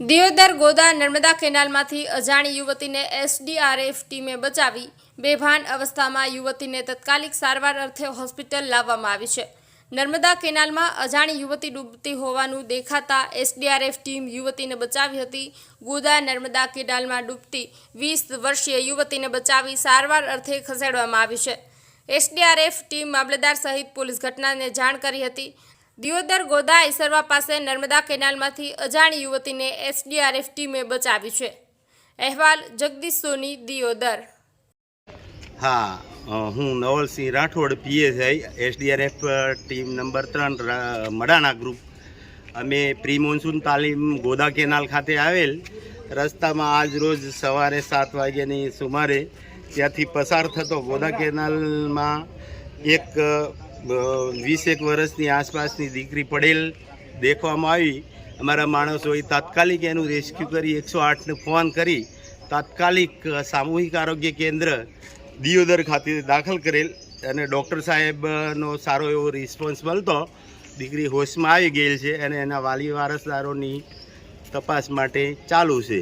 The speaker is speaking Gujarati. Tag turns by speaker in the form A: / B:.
A: દિયોદર ગોદા નર્મદા કેનાલમાંથી અજાણી યુવતીને એસડીઆરએફ ટીમે બચાવી. બેભાન અવસ્થામાં યુવતીને તત્કાલિક સારવાર અર્થે હોસ્પિટલ લાવવામાં આવી છે. નર્મદા કેનાલમાં અજાણી યુવતી ડૂબતી હોવાનું દેખાતા એસડીઆરએફ ટીમ યુવતીને બચાવી હતી. ગોદા નર્મદા કેનાલમાં ડૂબતી વીસ વર્ષીય યુવતીને બચાવી સારવાર અર્થે ખસેડવામાં આવી છે. એસડીઆરએફ ટીમ મામલેદાર સહિત પોલીસ ઘટનાને જાણ કરી હતી. દિયોદર ગોદા ઈસરવા પાસે નર્મદા કેનાલમાંથી અજાણી યુવતીને એસડીઆરએફ ટીમે બચાવી છે. અહેવાલ, જગદીશ સોની, દિયોદર.
B: હા હું Navalsinh Rathod, PSI, SDRF team number ત્રણ મડાણા ગ્રુપ. અમે પ્રી મોન્સૂન તાલીમ ગોદા કેનાલ ખાતે આવેલ. રસ્તામાં આજ રોજ સવારે સાત વાગ્યાની સુમારે ત્યાંથી પસાર થતો ગોદા કેનાલમાં એક વીસેક વર્ષની આસપાસની દીકરી પડેલ દેખવામાં આવી. અમારા માણસોએ તાત્કાલિક એનું રેસ્ક્યુ કરી એકસો આઠને ફોન કરી. તાત્કાલિક સામૂહિક આરોગ્ય કેન્દ્ર દિયોદર ખાતે દાખલ કરેલ અને ડૉક્ટર સાહેબનો સારો એવો રિસ્પોન્સ મળતો દીકરી હોશમાં આવી ગયેલ છે અને એના વાલી વારસદારોની તપાસ માટે ચાલુ છે.